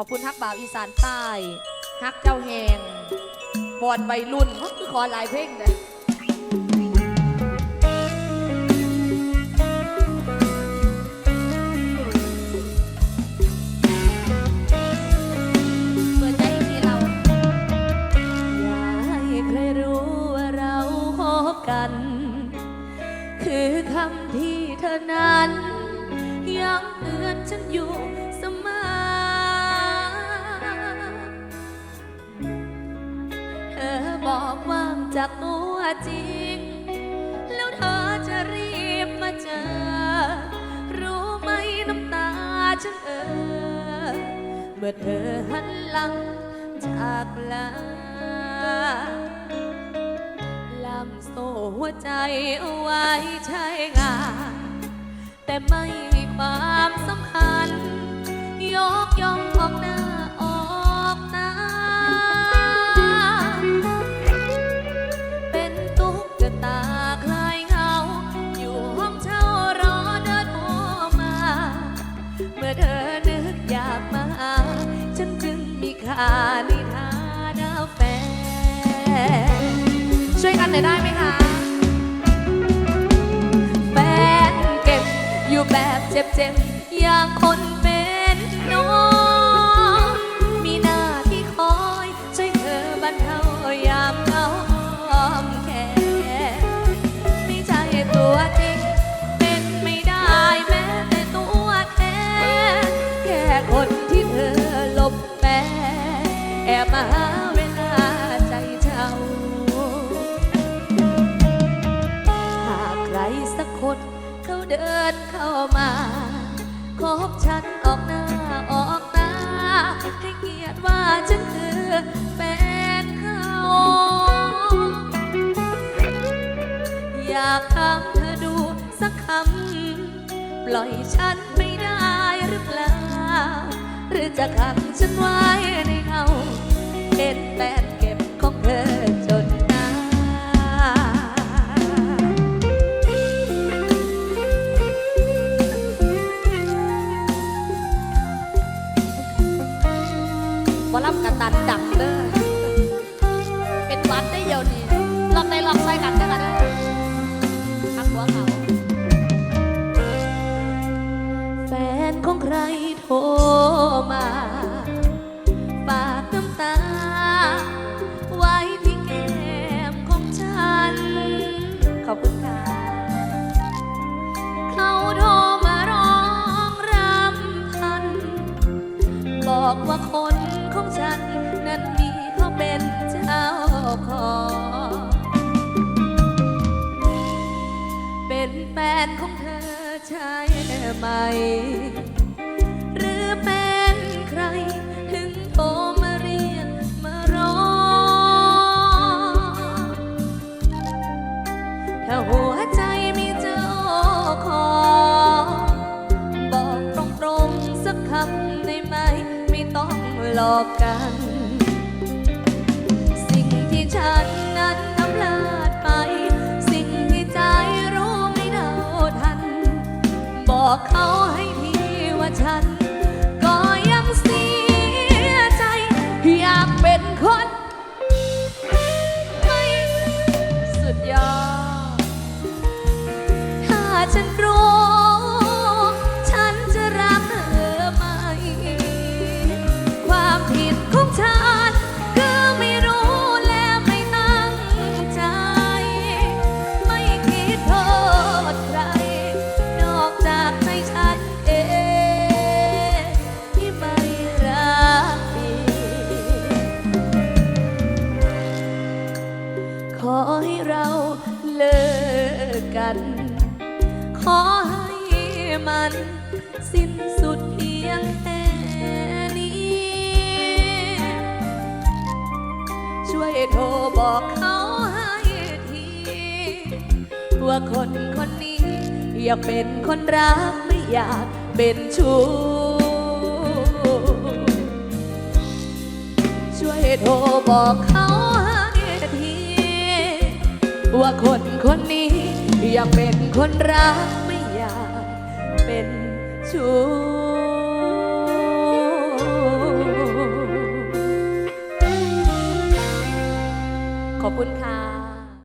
อบคุณฮักบ่าวอีสานใต้ฮักเจ้าแหงบอลวัยรุ่นก็คือขอหลายเพลงเลย จากตัวจริง แล้วเธอจะรีบมาเจอ รู้ไหมน้ำตาฉันเออเมื่อเธอหันหลังจากลาลำโซ่หัวใจเอาไว้ใช้งาน แต่ไม่ให้ความสำคัญ ยกย่องออกหน้ ฉันจึงมีค่าในฐานะแฟน ช่วยกันหน่อยได้ไหมคะแฟนเก็บอยู่แบบเจ็บๆ อย่างคนเป็นน้อง มีหน้าที่คอยช่วยเธอบรรเทายามเหงาอ้อมแขนไม่ใช่ตัวจริง เป็นไม่ได้แม้แต่ตัวแทนแค่คน เดินเข้ามาคบฉันออกหน้าออกตาให้เกียรติว่าฉันคือแฟนเขาอยากถามเธอดูสักคำ ปล่อยฉันไม่ได้หรือเปล่า หรือจะขังฉันไว้ใน กันเด้อเป็นวัดได้เดียวนี่ลองในลองใส่กันได้กันเด้อทักหัวเขา แฟนของใครโทรมา ขอ เป็นแฟนของเธอใช่ไหม หรือเป็นใครถึงโทรมาเรียกมาร้องถ้าหัวใจมีเจ้าขอ บอกตรงๆสักคำได้ไหม ไม่ต้องหลอกกัน ฉันนั้นทำพลาดไป สิ่งที่ใจรู้ไม่เท่าทัน บอกเขาให้ทีว่าฉัน กัน ขอให้มันสิ้นสุดเพียงแค่นี้ ช่วยโทรบอกเขาให้ที ว่าคนคนนี้ อยากเป็นคนรักไม่อยากเป็นชู้ช่วยโทรบอกเขาให้ที ว่าคนคนนี้ อยากเป็นคนรักไม่อยากเป็นชู้ขอบคุณค่ะ